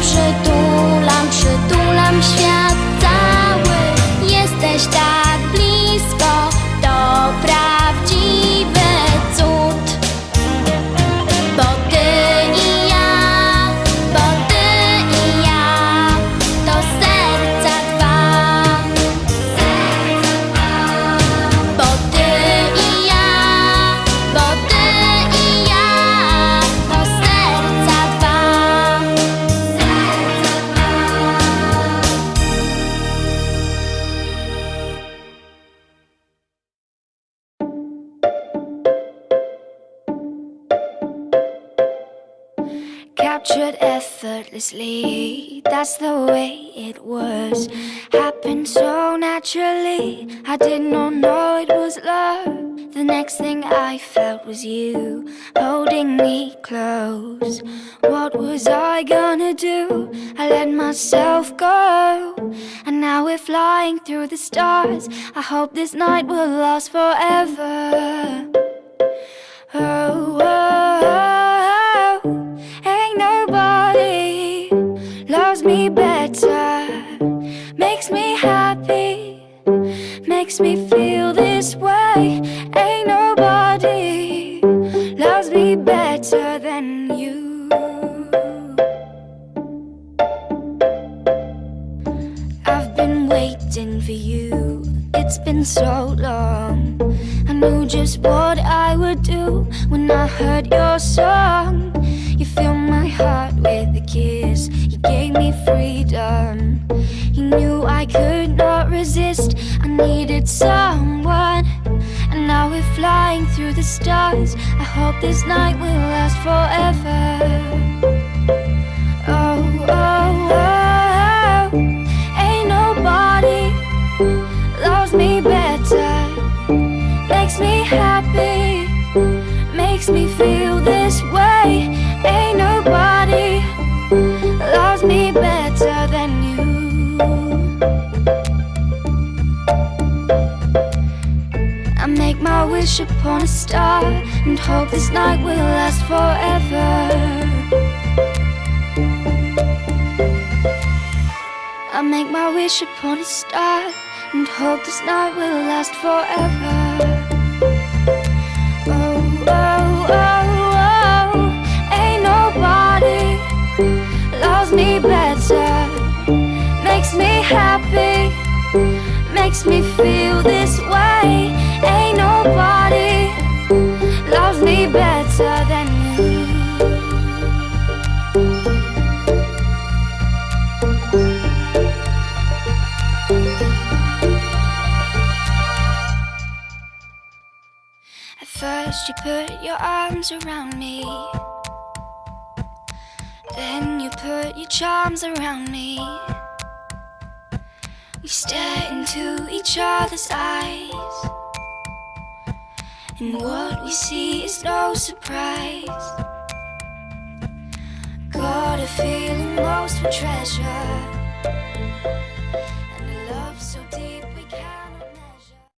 dobrze to captured effortlessly. That's the way it was. Happened so naturally. I did not know it was love. The next thing I felt was you holding me close. What was I gonna do? I let myself go. And now we're flying through the stars. I hope this night will last forever. Makes me feel this way. Ain't nobody loves me better than you. I've been waiting for you. It's been so long. I knew just what I would do when I heard your song. Someone. And now we're flying through the stars. I hope this night will last forever. Oh, oh, oh, ain't nobody loves me better, makes me happy, makes me feel this way. Wish upon a star and hope this night will last forever. I make my wish upon a star and hope this night will last forever. Oh, oh, oh, oh, ain't nobody loves me better, makes me happy, makes me feel this way. First, you put your arms around me. Then you put your charms around me. We stare into each other's eyes. And what we see is no surprise. Got a feeling most for treasure.